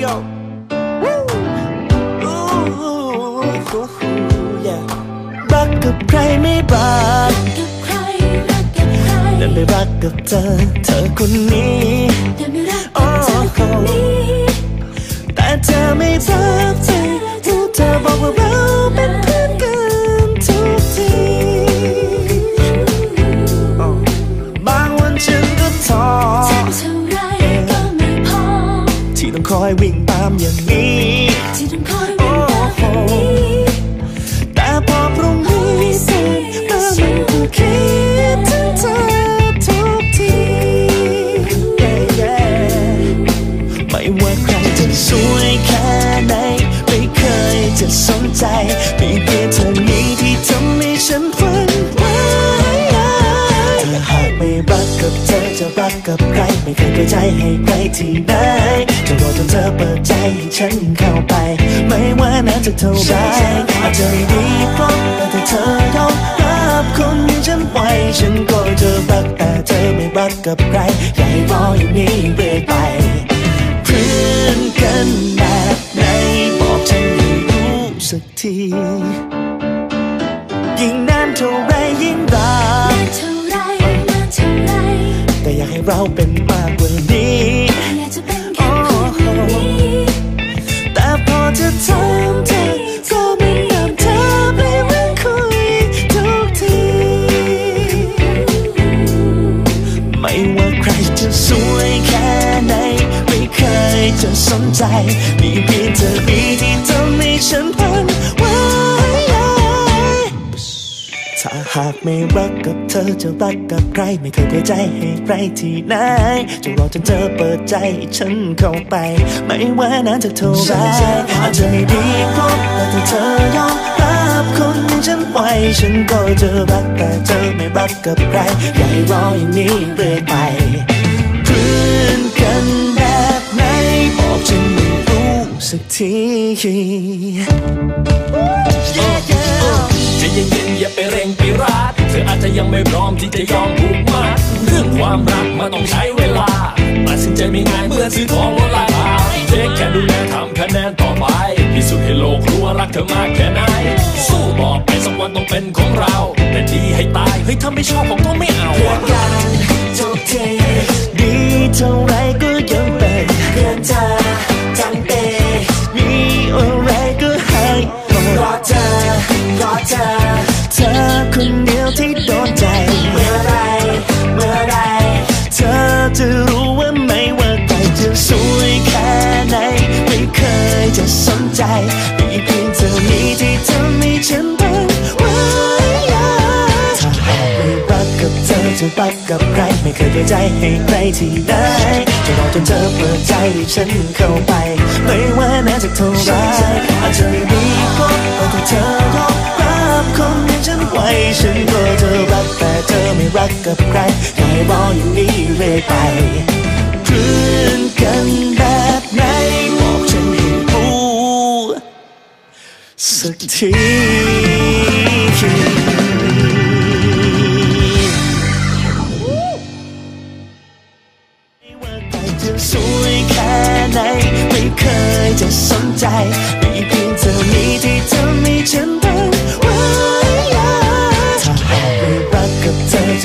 we go. Woo! Ooh, yeah. รักกับใครไม่รักกับใครรักกับใครแต่ไม่รักกับเธอ เธอคนนี้แต่ไม่รักกับเธอคนนี้แต่เธอไม่รักเธอทุกเธอบอกว่าเราเป็นเพื่อนกัน อยวิ่งตามอย่างนี้ รักกับเธอจะรักกับใคร ไม่เคยเปิดใจให้ใครที่ไหนจะรอจนเธอเปิดใจให้ฉันเข้าไป ไม่ว่านานจะเท่าไรอาจจะไม่ดีพร้อมแต่ถ้าเธอยอมรับคนฉันไว้ฉันก็จะรักแต่เธอไม่รักกับใครอย่าให้รออย่างนี้เรื่อยไปเพื่อนกันแบบไหนบอกฉันให้รู้สักทียิ่งนานเท่าไรยิ่งรัก เราเป็นมากกว่านี้แต่พอจะทำเธอก็ไม่ยอมเธอไปเรื่อคุยทุกที ไม่ว่าใครจะสวยแค่ไหน ไม่เคยจะสนใจ หากไม่รักกับเธอจะรักกับใคร ไม่เคยเปิดใจให้ใครที่ไหนจะรอจนเธอเปิดใจฉันเข้าไป ไม่ว่านานจะเท่าไรอาจจะไม่ดีพบแต่ถ้าเธอยอมรับคนฉันไว้ฉันก็จะรักแต่เธอไม่รักกับใครอย่าให้รออย่างนี้เรื่อยไปเพื่อนกันแบบไหนบอกฉันไม่รู้สักทีใจะ เย็นๆอย่าไปเร่งไปรัดเธออาจจะยังไม่พร้อมที่จะยอมผูกมัดเรื่องความรักมันต้องใช้เวลาตัดสินใจไม่ง่ายเมื่อซื้อของลดราคาเทคแค่ดูแลทำคะแนนต่อไปพิสูจน์ให้โลกรู้ว่ารักเธอมากแค่ไหนสู้ต่อไปสักวันต้องเป็นของเรา แต่ดีให้ตายเฮ้ยถ้าไม่ชอบผมก็ไม่เอา จะรักกับใคร ไม่เคยเปิดใจให้ใครที่ไหนจะรอจนเธอเปิดใจให้ฉันเข้าไป ไม่ว่านานจะเท่าไรอาจจะไม่ดีก็แต่เธอยอมรับคนอย่างฉันไว้ฉันก็จะรักแต่เธอไม่รักกับใครอย่าให้รออย่างนี้เรื่อยไปเพื่อนกันแบบไหนบอกฉันให้รู้สักที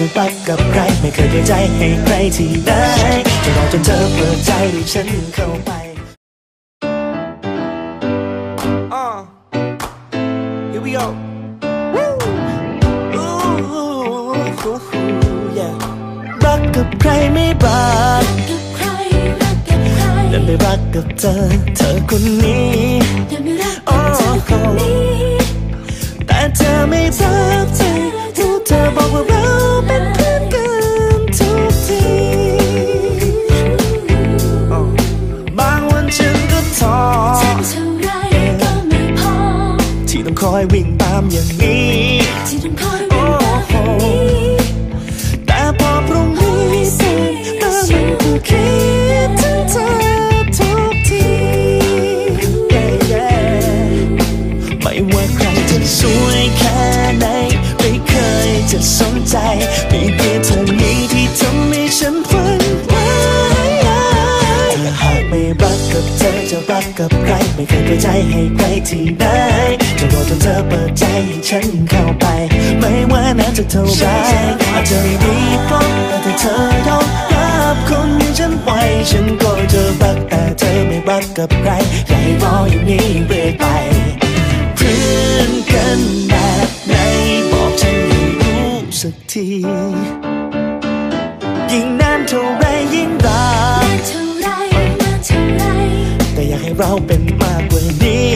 อจะรักกับใคร ไม่เคยเปิดใจให้ใครที่ไหนจะรอจนเธอเปิดใจให้ฉันเข้าไป Uh, here we go. Woo! Ooh, yeah. รักกับใครไม่รักกับใครรักกับใครแต่ไม่รักกับเธอ เธอคนนี้แต่ไม่รักกับเธอคนนี้แต่เธอไม่รักเธอทุกเธอบอกว่าเรา มีเพียงเท่านี้ที่ทำให้ฉันฝันไปถ้าหากไม่รักกับเธอจะรักกับใคร ไม่เคยเปิดใจให้ใครที่ไหนจะรอจนเธอเปิดใจให้ฉันเข้าไป ไม่ว่านานจะเท่าไรอาจจะไม่ดีพร้อมแต่เธอยอมรับคนอย่างฉันไว้ฉันก็จะรักแต่เธอไม่รักกับใครใหญ่รออย่างนี้เรื่อยไปเพื่อนกันแบบไหนบอก สักที ยิ่งนานเท่าไรยิ่งรักเท่าไรนานเท่าไรแต่อยากให้เราเป็นมากกว่านี้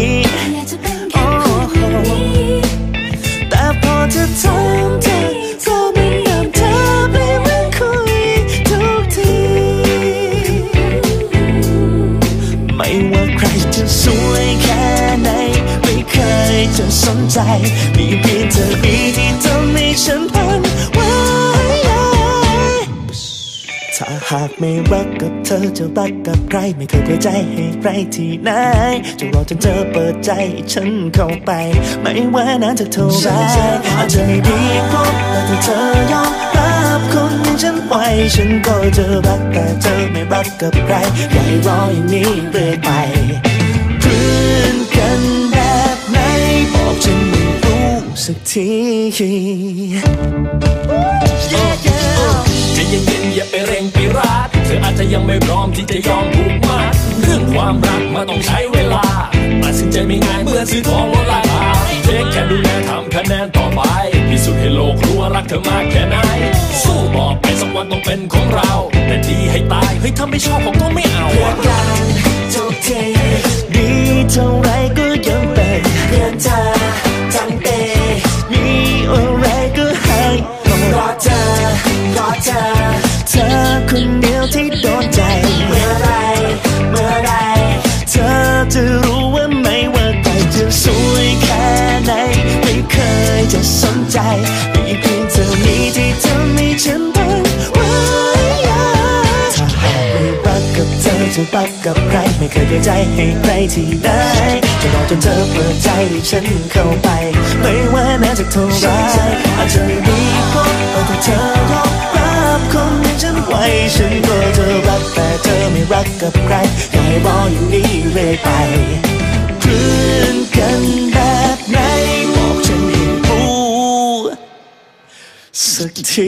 อยากจะเป็นแค่พอนคนนี้แต่พอจะถามเธอก็ไม่นำเธอไปมาคุยทุกที ไม่ว่าใครจะสวยแค่ไหน ไม่เคยจะสนใจ ถ้าหากไม่รักกับเธอจะรักกับใคร ไม่เคยเปิดใจให้ใครที่ไหน จะรอจนเธอเปิดใจฉันเข้าไป ไม่ว่านานจะเท่าไรอาจจะไม่ดีพบแต่ถ้าเธอยอมรับคนอย่างฉันไว้ฉันก็จะรักแต่เธอไม่รักกับใครอย่าให้รออย่างนี้เรื่อยไปเพื่อนกันแบบไหนบอกฉันไม่รู้สักที Yeah, yeah. กเธออาจจะยังไม่พร้อมที่จะยอมผูกมัดเรื่องความรักมันต้องใช้เวลาตัดสินใจไม่ง่ายเมื่อซื้อของลดราคาเทคแค่ดูแลทำคะแนนต่อไปพิสูจน์ให้โลกรู้ว่ารักเธอมากแค่ไหนสู้ต่อไปสักวันต้องเป็นของเรา แต่ดีให้ตายเฮ้ยถ้าไม่ชอบผมก็ไม่เอาอะกันทุกที จะรักกับใคร ไม่เคยเปิดใจให้ใครที่ไหนจะรอจนเธอเปิดใจให้ฉันเข้าไป ไม่ว่านานจะเท่าไรอาจจะไม่มีพบแต่เธอยอมรับคนอย่างฉันไว้ฉันก็จะรักแต่เธอไม่รักกับใครอยากให้รออย่างนี้เรื่อยไปเพื่อนกันแบบไหนบอกฉันให้รู้สักที